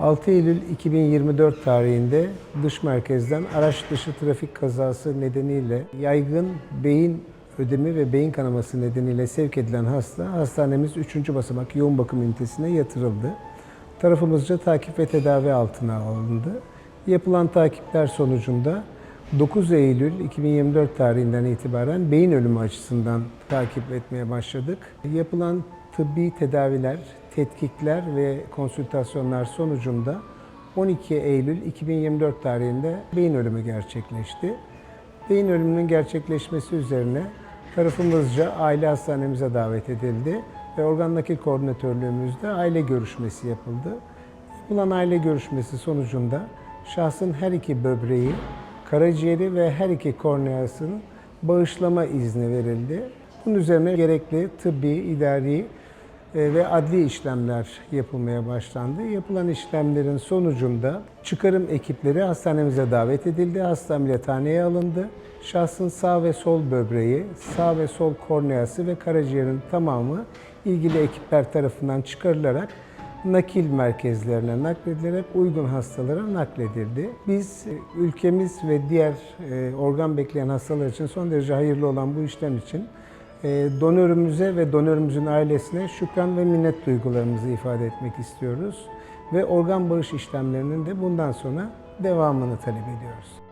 6 Eylül 2024 tarihinde dış merkezden araç dışı trafik kazası nedeniyle yaygın beyin ödemi ve beyin kanaması nedeniyle sevk edilen hasta hastanemiz 3. basamak yoğun bakım ünitesine yatırıldı. Tarafımızca takip ve tedavi altına alındı. Yapılan takipler sonucunda 9 Eylül 2024 tarihinden itibaren beyin ölümü açısından takip etmeye başladık. Yapılan tıbbi tedaviler, tetkikler ve konsültasyonlar sonucunda 12 Eylül 2024 tarihinde beyin ölümü gerçekleşti. Beyin ölümünün gerçekleşmesi üzerine tarafımızca aile hastanemize davet edildi ve organ nakil koordinatörlüğümüzde aile görüşmesi yapıldı. Yapılan aile görüşmesi sonucunda şahsın her iki böbreği, karaciğeri ve her iki korneasının bağışlama izni verildi. Bunun üzerine gerekli tıbbi, idari ve adli işlemler yapılmaya başlandı. Yapılan işlemlerin sonucunda çıkarım ekipleri hastanemize davet edildi. Hasta ameliyathaneye alındı. Şahsın sağ ve sol böbreği, sağ ve sol korneası ve karaciğerin tamamı ilgili ekipler tarafından çıkarılarak nakil merkezlerine nakledilerek uygun hastalara nakledildi. Biz e, ülkemiz ve diğer e, organ bekleyen hastalar için son derece hayırlı olan bu işlem için e, donörümüze ve donörümüzün ailesine şükran ve minnet duygularımızı ifade etmek istiyoruz. Ve organ bağış işlemlerinin de bundan sonra devamını talep ediyoruz.